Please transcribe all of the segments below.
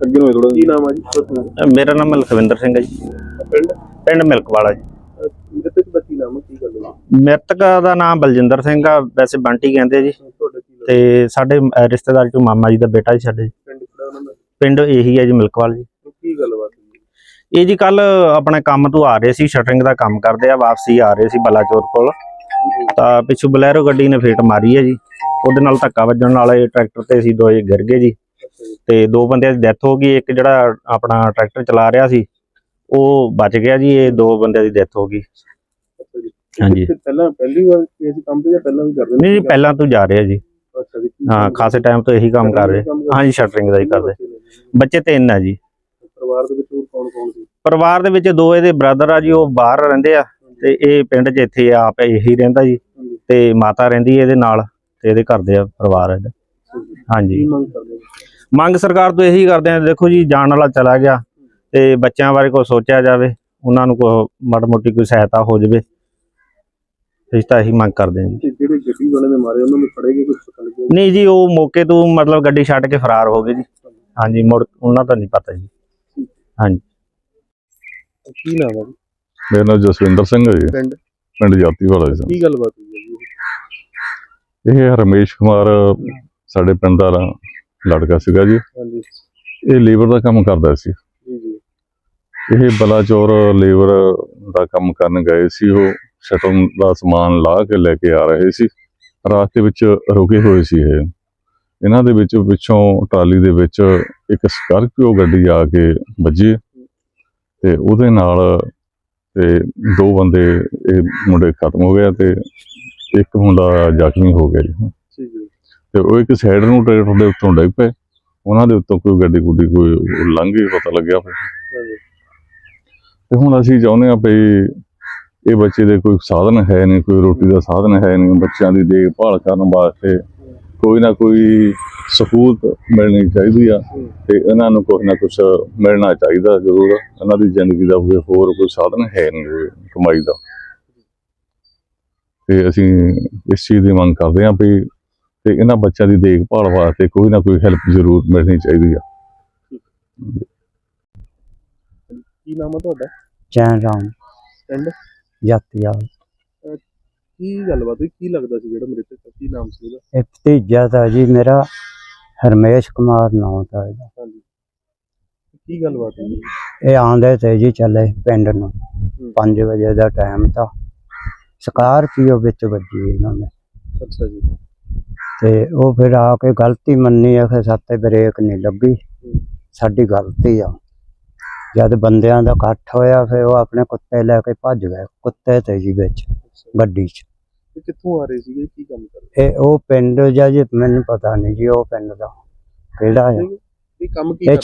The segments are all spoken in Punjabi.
ਅੱਗੇ ਨੂੰ ਥੋੜਾ ਕੀ ਨਾਮ ਆ ਜੀ? ਮੇਰਾ ਨਾਮ ਲਖਵਿੰਦਰ ਸਿੰਘ ਹੈ ਜੀ। ਪਿੰਡ? ਪਿੰਡ ਮਿਲਕ ਵਾਲਾ ਜੀ ਮ੍ਰਿਤਕ ਦਾ ਕੀ ਨਾਮ ਹੈ ਕੀ ਗੱਲ ਹੈ ਮ੍ਰਿਤਕ ਦਾ ਨਾਮ ਬਲਜਿੰਦਰ ਸਿੰਘ ਆ। ਵੈਸੇ ਬੰਟੀ ਕਹਿੰਦੇ ਜੀ। ਤੇ ਸਾਡੇ ਰਿਸ਼ਤੇਦਾਰ ਚੋਂ ਮਾਮਾ ਜੀ ਦਾ ਬੇਟਾ ਜੀ ਸਾਡੇ। ਪਿੰਡ ਇਹੀ ਹੈ ਜੀ ਮਿਲਕਵਾਲ ਜੀ। ਕੀ ਗੱਲਬਾਤ ਹੋਈ? ਇਹ ਜੀ ਕੱਲ ਆਪਣੇ ਕੰਮ ਤੋਂ ਆ ਰਹੇ ਸੀ ਸ਼ਟਰਿੰਗ ਦਾ ਕੰਮ ਕਰਦੇ ਆ। ਵਾਪਸੀ ਆ ਰਹੇ ਸੀ ਬਲਾਚੌਰ ਕੋਲ। ਤਾਂ ਪਿੱਛੋਂ ਬਲੈਰੋ ਗੱਡੀ ਨੇ ਫੇਟ ਮਾਰੀ ਹੈ ਜੀ। ਉਹਦੇ ਨਾਲ ਧੱਕਾ ਵੱਜਣ ਨਾਲ ਇਹ ਟਰੈਕਟਰ ਤੇ ਸੀ ਦੋਏ ਗਿਰ ਗਏ ਜੀ। ਤੇ ਦੋ ਬੰਦਿਆਂ ਦੀ ਡੈਥ ਹੋ ਗਈ ਇੱਕ ਜਿਹੜਾ ਆਪਣਾ ਟਰੈਕਟਰ ਚਲਾ ਰਿਹਾ ਸੀ ਉਹ ਬਚ ਗਿਆ ਜੀ ਇਹ ਦੋ ਬੰਦਿਆਂ ਦੀ ਡੈਥ ਹੋ ਗਈ। ਹਾਂਜੀ। ਪਹਿਲਾਂ ਪਹਿਲੀ ਵਾਰ ਇਸ ਕੰਮ ਤੇ ਜਾਂ ਪਹਿਲਾਂ ਵੀ ਕਰਦੇ ਨਹੀਂ ਜੀ ਪਹਿਲਾਂ ਤੋਂ ਜਾ ਰਹੇ ਜੀ। ਹਾਂ ਖਾਸੇ ਟਾਈਮ ਤੋਂ ਇਹੀ ਕੰਮ ਕਰ ਰਹੇ? ਹਾਂਜੀ ਸ਼ਟਰਿੰਗ ਦਾ ਹੀ ਕਰਦੇ ਬੱਚੇ ਤਿੰਨ ਆ ਜੀ। ਪਰਿਵਾਰ ਦੇ ਵਿੱਚ ਹੋਰ ਕੌਣ ਕੌਣ ਸੀ? ਪਰਿਵਾਰ ਦੇ ਵਿੱਚ ਦੋ ਇਹਦੇ ਬ੍ਰਦਰ ਆ ਜੀ ਉਹ ਬਾਹਰ ਰਹਿੰਦੇ ਆ ਤੇ ਇਹ ਪਿੰਡ 'ਚ ਇੱਥੇ ਆਪ ਇਹੀ ਰਹਿੰਦਾ ਜੀ। ਤੇ ਮਾਤਾ ਰਹਿੰਦੀ ਇਹਦੇ ਨਾਲ ਤੇ ਇਹਦੇ ਘਰ ਦੇ ਪਰਿਵਾਰ ਇਹਦਾ। ਹਾਂਜੀ। ਮੰਗ ਸਰਕਾਰ ਤੋਂ ਇਹੀ ਕਰਦੇ ਆ ਦੇਖੋ ਜੀ ਜਾਣ ਵਾਲਾ ਚਲਾ ਗਿਆ ਤੇ ਬੱਚਿਆਂ ਬਾਰੇ ਕੋਈ ਸੋਚਿਆ ਜਾਵੇ ਉਹਨਾਂ ਨੂੰ ਕੋਈ ਮਾੜੀ ਮੋਟੀ ਕੋਈ ਸਹਾਇਤਾ ਹੋ ਜਾਵੇ ਅਸੀਂ ਤਾਂ ਇਹੀ ਮੰਗ ਕਰਦੇ ਹਾਂ ਜਿਹੜੇ ਗੱਡੀ ਵਾਲੇ ਨੇ ਮਾਰੇ ਉਹਨਾਂ ਨੂੰ ਫੜੇਗੇ ਕੁਝ ਪਤਾ ਲੱਗਿਆ? ਨਹੀਂ ਜੀ ਉਹ ਮੌਕੇ ਤੋਂ ਮਤਲਬ ਗੱਡੀ ਛੱਡ ਕੇ ਫਰਾਰ ਹੋ ਗਏ ਜੀ। ਹਾਂਜੀ ਮੁੜ ਉਹਨਾਂ ਦਾ ਨਹੀਂ ਪਤਾ ਜੀ। ਹਾਂਜੀ। ਕੀ ਨਾਮ ਹੈ? ਮੇਰਾ ਨਾਮ ਜਸਵਿੰਦਰ ਸਿੰਘ ਹੈ ਜੀ। ਪਿੰਡ? ਪਿੰਡ ਜਾਤੀ ਵਾਲਾ ਜੀ। ਕੀ ਗੱਲਬਾਤ ਹੋਈ ਹੈ ਜੀ? ਇਹ ਰਮੇਸ਼ ਕੁਮਾਰ ਸਾਡੇ ਪਿੰਡ ਦਾ ਲੜਕਾ ਸੀਗਾ ਜੀ। ਹਾਂਜੀ। ਇਹ ਲੇਬਰ ਦਾ ਕੰਮ ਕਰਦਾ ਸੀ। ਜੀ ਜੀ। ਇਹ ਬਲਾਚੌਰ ਲੇਬਰ ਦਾ ਕੰਮ ਕਰਨ ਗਏ ਸੀ। ਉਹ ਸ਼ਟਰ ਦਾ ਸਮਾਨ ਲਾ ਕੇ ਲੈ ਕੇ ਆ ਰਹੇ ਸੀ। ਰਾਸਤੇ ਵਿੱਚ ਰੁਕੇ ਹੋਏ ਸੀ ਇਹ। ਇਹਨਾਂ ਦੇ ਵਿੱਚ ਪਿੱਛੋਂ ਟਰਾਲੀ ਦੇ ਵਿੱਚ ਇੱਕ ਸਕਾਰਪੀਓ ਗੱਡੀ ਆ ਕੇ ਵੱਜੀ ਤੇ ਉਹਦੇ ਨਾਲ ਤੇ ਦੋ ਬੰਦੇ ਇਹ ਮੁੰਡੇ ਖਤਮ ਹੋ ਗਏ ਤੇ ਇੱਕ ਮੁੰਡਾ ਜ਼ਖਮੀ ਹੋ ਗਿਆ ਜੀ। ਤੇ ਉਹ ਇੱਕ ਸਾਈਡ ਨੂੰ ਟਰੈਕਟਰ ਦੇ ਉੱਤੋਂ ਡਿੱਗ ਪਏ। ਉਹਨਾਂ ਦੇ ਉੱਤੋਂ ਕੋਈ ਗੱਡੀ ਗੁੱਡੀ ਕੋਈ ਲੰਘ ਗਈ ਪਤਾ ਲੱਗਿਆ ਫਿਰ। ਤੇ ਹੁਣ ਅਸੀਂ ਚਾਹੁੰਦੇ ਹਾਂ ਵੀ ਇਹ ਬੱਚੇ ਦੇ ਕੋਈ ਸਾਧਨ ਹੈ ਨਹੀਂ ਕੋਈ ਰੋਟੀ ਦਾ ਸਾਧਨ ਹੈ ਨਹੀਂ ਬੱਚਿਆਂ ਦੀ ਦੇਖਭਾਲ ਕਰਨ ਵਾਸਤੇ ਕੋਈ ਨਾ ਕੋਈ ਸਹੂਲਤ ਮਿਲਣੀ ਚਾਹੀਦੀ ਆ ਤੇ ਇਹਨਾਂ ਨੂੰ ਕੁਛ ਨਾ ਕੁਛ ਮਿਲਣਾ ਚਾਹੀਦਾ ਜ਼ਰੂਰ। ਇਹਨਾਂ ਦੀ ਜ਼ਿੰਦਗੀ ਦਾ ਕੋਈ ਹੋਰ ਕੋਈ ਸਾਧਨ ਹੈ ਨਹੀਂ ਕਮਾਈ ਦਾ। ਤੇ ਅਸੀਂ ਇਸ ਚੀਜ਼ ਦੀ ਮੰਗ ਕਰਦੇ ਹਾਂ ਵੀ ਤੇ ਇਹਨਾਂ ਬੱਚਿਆਂ ਦੀ ਦੇਖਭਾਲ ਵਾਸਤੇ ਕੋਈ ਨਾ ਕੋਈ ਹੈਲਪ ਜ਼ਰੂਰ ਮਿਲਣੀ ਚਾਹੀਦੀ ਆ। ਕੀ ਨਾਮ ਹੈ ਤੁਹਾਡਾ? ਚੈਨ ਰਾਮ। ਪਿੰਡ? ਜਾਤੀਆ ਕੀ ਗੱਲਬਾਤ ਹੋਈ? ਕੀ ਲੱਗਦਾ ਸੀ ਜਿਹੜਾ ਮ੍ਰਿਤਕ ਦਾ? ਕੀ ਨਾਮ ਸੀ ਉਹਦਾ? ਇਹ ਭਤੀਜਾ ਤਾਂ ਜੀ ਮੇਰਾ ਹਰਮੇਸ਼ ਕੁਮਾਰ ਨਾਮ ਦਾ ਇਹਦਾ ਹਾਂਜੀ। ਕੀ ਗੱਲਬਾਤ ਹੋਈ? ਇਹ ਆਂਦੇ ਤੇ ਜੀ ਚੱਲੇ ਪਿੰਡ ਨੂੰ। 5 ਵਜੇ ਦਾ ਟਾਈਮ ਤਾਂ ਸਕਾਰਪੀਓ ਵਿੱਚ ਵੱਜੀ ਇਹਨਾਂ ਨੇ। ਅੱਛਾ ਜੀ। ਤੇ ਉਹ ਫਿਰ ਆ ਕੇ ਗਲਤੀ ਮੰਨੀ ਆ ਕਿ ਸਾਤੇ ਬ੍ਰੇਕ ਨਹੀਂ ਲੱਗੀ। ਸਾਡੀ ਗਲਤੀ ਆ। ਜਦ ਬੰਦਿਆਂ ਦਾ ਇਕੱਠ ਹੋਇਆ ਫਿਰ ਉਹ ਆਪਣੇ ਕੁੱਤੇ ਲੈ ਕੇ ਭੱਜ ਗਏ ਕੁੱਤੇ ਤੇ ਜੀ ਵਿੱਚ। ਗੱਡੀ 'ਚ। ਇਹ ਕਿੱਥੋਂ ਆ ਰਹੇ ਸੀਗੇ? ਕੀ ਕੰਮ ਕਰ ਰਹੇ ਇਹ ਉਹ ਪਿੰਡ ਜਾਂ ਜੀ ਮੈਨੂੰ ਪਤਾ ਨਹੀਂ ਜੀ ਉਹ ਪਿੰਡ ਦਾ। ਕਿਹੜਾ ਆ? ਇਹ ਕੰਮ ਕੀ ਇਹ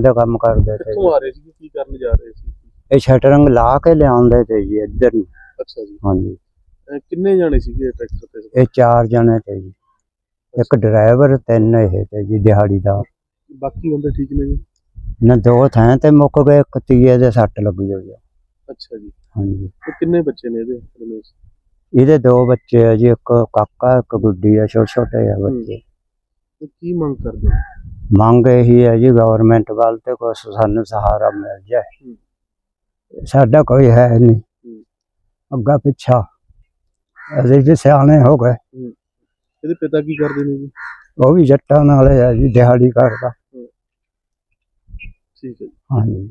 ਦਾ ਕੰਮ ਕਰਦੇ ਤੇ ਕਿੱਥੋਂ ਆ ਰਹੇ ਸੀਗੇ? ਕੀ ਕਰਨ ਜਾ ਰਹੇ ਸੀ? ਇਹ ਸ਼ਟਰੰਗ ਲਾ ਕੇ ਲਿਆਉਂਦੇ ਤੇ ਜੀ ਇੱਧਰ ਨੂੰ। ਅੱਛਾ ਜੀ। ਹਾਂਜੀ। ਕਿੰਨੇ ਜਾਣੇ ਸੀਗੇ ਟਰੈਕਟਰ ਤੇ? ਇਹ ਚਾਰ ਜਣੇ ਤੇ ਜੀ। ਇੱਕ ਡਰਾਈਵਰ ਤਿੰਨ ਇਹ ਤੇ ਜੀ ਦਿਹਾੜੀਦਾਰ। ਬਾਕੀ ਬੰਦੇ ਠੀਕ ਨੇ ਜੀ? ਨਾ ਦੋ ਥਾਂ ਤੇ ਮੁੱਕ ਗਏ ਇੱਕ ਤੀਏ ਦੇ ਸੱਟ ਲੱਗੀ ਹੋਈ ਆ। ਅੱਛਾ ਜੀ। ਹਾਂਜੀ। ਤੇ ਕਿੰਨੇ ਬੱਚੇ ਨੇ ਇਹਦੇ ਰਮੇਸ਼? ਇਹਦੇ ਦੋ ਬੱਚੇ ਆ ਜੀ ਇੱਕ ਕਾਕਾ ਇੱਕ ਗੁੱਡੀ ਆ ਛੋਟੇ ਛੋਟੇ ਆ ਬੱਚੇ। ਤੇ ਕੀ ਮੰਗ ਕਰਦੇ ਹੋ? ਮੰਗ ਇਹੀ ਹੈ ਜੀ ਗਵਰਨਮੈਂਟ ਵੱਲ ਤੇ ਕੁਛ ਸਾਨੂੰ ਸਹਾਰਾ ਮਿਲ ਜਾਏ। ਸਾਡਾ ਕੋਈ ਹੈ ਨਹੀਂ। ਅੱਗਾ ਪਿੱਛਾ। ਅਸੀਂ ਜੀ ਸਿਆਣੇ ਹੋ ਗਏ। ਇਹਦੇ ਪਿਤਾ ਕੀ ਕਰਦੇ ਨੇ ਜੀ? ਉਹ ਵੀ ਜੱਟਾਂ ਨਾਲ ਆ ਜੀ ਦਿਹਾੜੀ ਕਰਦਾ। ਠੀਕ ਹੈ ਜੀ। ਹਾਂਜੀ।